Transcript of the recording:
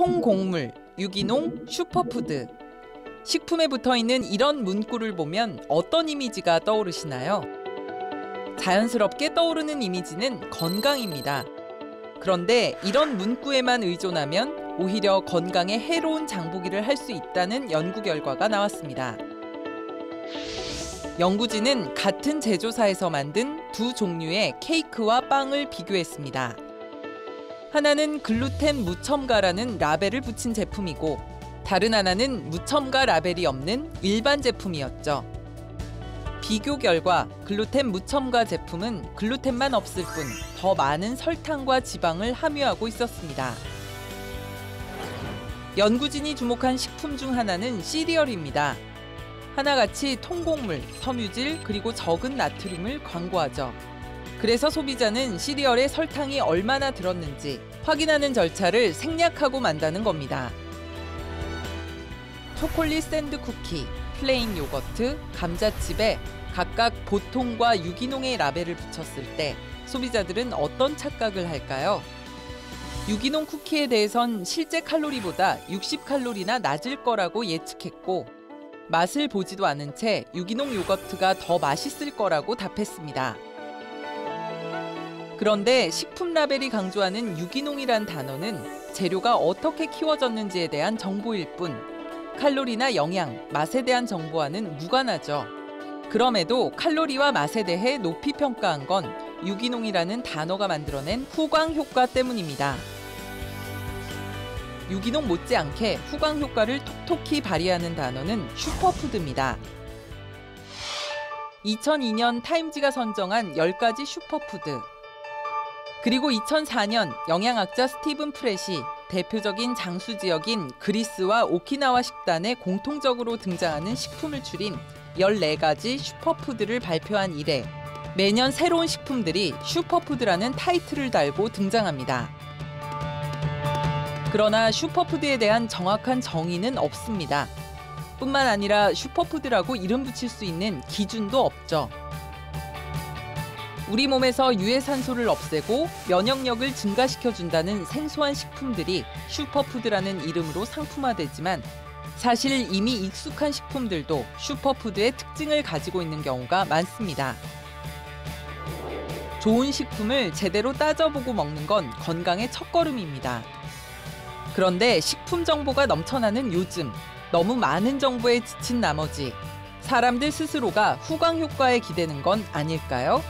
통곡물, 유기농, 슈퍼푸드. 식품에 붙어 있는 이런 문구를 보면 어떤 이미지가 떠오르시나요? 자연스럽게 떠오르는 이미지는 건강입니다. 그런데 이런 문구에만 의존하면 오히려 건강에 해로운 장보기를 할 수 있다는 연구 결과가 나왔습니다. 연구진은 같은 제조사에서 만든 두 종류의 케이크와 빵을 비교했습니다. 하나는 글루텐 무첨가라는 라벨을 붙인 제품이고 다른 하나는 무첨가 라벨이 없는 일반 제품이었죠. 비교 결과 글루텐 무첨가 제품은 글루텐만 없을 뿐 더 많은 설탕과 지방을 함유하고 있었습니다. 연구진이 주목한 식품 중 하나는 시리얼입니다. 하나같이 통곡물, 섬유질, 그리고 적은 나트륨을 광고하죠. 그래서 소비자는 시리얼에 설탕이 얼마나 들었는지 확인하는 절차를 생략하고 만다는 겁니다. 초콜릿 샌드 쿠키, 플레인 요거트, 감자칩에 각각 보통과 유기농의 라벨을 붙였을 때 소비자들은 어떤 착각을 할까요? 유기농 쿠키에 대해선 실제 칼로리보다 60칼로리나 낮을 거라고 예측했고 맛을 보지도 않은 채 유기농 요거트가 더 맛있을 거라고 답했습니다. 그런데 식품 라벨이 강조하는 유기농이란 단어는 재료가 어떻게 키워졌는지에 대한 정보일 뿐 칼로리나 영양, 맛에 대한 정보와는 무관하죠. 그럼에도 칼로리와 맛에 대해 높이 평가한 건 유기농이라는 단어가 만들어낸 후광 효과 때문입니다. 유기농 못지않게 후광 효과를 톡톡히 발휘하는 단어는 슈퍼푸드입니다. 2002년 타임지가 선정한 10가지 슈퍼푸드. 그리고 2004년 영양학자 스티븐 프렛이 대표적인 장수 지역인 그리스와 오키나와 식단에 공통적으로 등장하는 식품을 줄인 14가지 슈퍼푸드를 발표한 이래 매년 새로운 식품들이 슈퍼푸드라는 타이틀을 달고 등장합니다. 그러나 슈퍼푸드에 대한 정확한 정의는 없습니다. 뿐만 아니라 슈퍼푸드라고 이름 붙일 수 있는 기준도 없죠. 우리 몸에서 유해산소를 없애고 면역력을 증가시켜준다는 생소한 식품들이 슈퍼푸드라는 이름으로 상품화되지만 사실 이미 익숙한 식품들도 슈퍼푸드의 특징을 가지고 있는 경우가 많습니다. 좋은 식품을 제대로 따져보고 먹는 건 건강의 첫걸음입니다. 그런데 식품 정보가 넘쳐나는 요즘 너무 많은 정보에 지친 나머지 사람들 스스로가 후광 효과에 기대는 건 아닐까요?